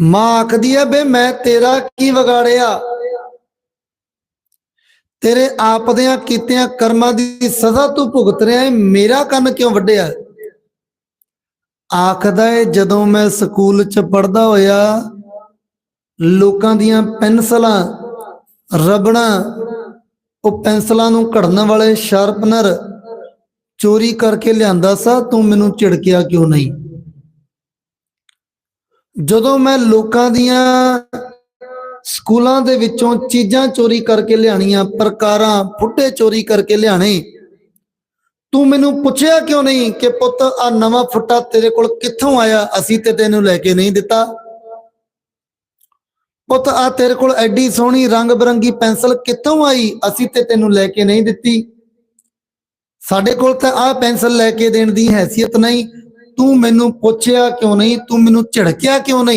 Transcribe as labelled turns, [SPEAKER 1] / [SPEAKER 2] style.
[SPEAKER 1] ਮਾਂ ਆਖਦੀ ਹੈ, ਬੇ, ਮੈਂ ਤੇਰਾ ਕੀ ਵਿਗਾੜਿਆ? ਤੇਰੇ ਆਪਦਿਆਂ ਕੀਤਿਆਂ ਕਰਮਾਂ ਦੀ ਸਜ਼ਾ ਤੂੰ ਭੁਗਤ ਰਿਹਾ ਹੈ ਮੇਰਾ ਕੰਨ ਕਿਉਂ ਵੱਢਿਆ? ਆਖਦਾ ਹੈ ਜਦੋਂ ਮੈਂ ਸਕੂਲ ਚ ਪੜਦਾ ਹੋਇਆ, ਲੋਕਾਂ ਦੀਆਂ ਪੈਨਸਲਾਂ ਰਬੜਾਂ ਉਹ ਪੈਨਸਲਾਂ ਨੂੰ ਘੜਨ ਵਾਲੇ ਸ਼ਾਰਪਨਰ ਚੋਰੀ ਕਰਕੇ ਲਿਆਂਦਾ ਸਾ, ਤੂੰ ਮੈਨੂੰ ਝਿੜਕਿਆ ਕਿਉਂ ਨਹੀਂ? ਜਦੋਂ ਮੈਂ ਲੋਕਾਂ ਦੀਆਂ ਸਕੂਲਾਂ ਦੇ ਵਿੱਚੋਂ ਚੀਜ਼ਾਂ ਚੋਰੀ ਕਰਕੇ ਲਿਆਣੀਆਂ ਪ੍ਰਕਾਰਾਂ ਫੁੱਟੇ ਚੋਰੀ ਕਰਕੇ ਲਿਆਣੇ ਤੂੰ ਮੈਨੂੰ ਪੁੱਛਿਆ ਕਿਉਂ ਨਹੀਂ ਕਿ ਪੁੱਤ ਆ ਨਵਾਂ ਫੁੱਟਾ ਤੇਰੇ ਕੋਲ ਕਿੱਥੋਂ ਆਇਆ? ਅਸੀਂ ਤੇ ਤੈਨੂੰ ਲੈ ਕੇ ਨਹੀਂ ਦਿੱਤਾ। ਪੁੱਤ ਆ ਤੇਰੇ ਕੋਲ ਐਡੀ ਸੋਹਣੀ ਰੰਗ ਬਰੰਗੀ ਪੈਨਸਲ ਕਿੱਥੋਂ ਆਈ? ਅਸੀਂ ਤੇ ਤੈਨੂੰ ਲੈ ਕੇ ਨਹੀਂ ਦਿੱਤੀ। ਸਾਡੇ ਕੋਲ ਤਾਂ ਆ ਪੈਨਸਲ ਲੈ ਕੇ ਦੇਣ ਦੀ ਹੈਸੀਅਤ ਨਹੀਂ। ਤੂੰ ਮੈਨੂੰ ਪੁੱਛਿਆ ਕਿਉਂ ਨਹੀਂ? ਤੂੰ ਮੈਨੂੰ ਝਿੜਕਿਆ ਕਿਉਂ ਨਹੀਂ?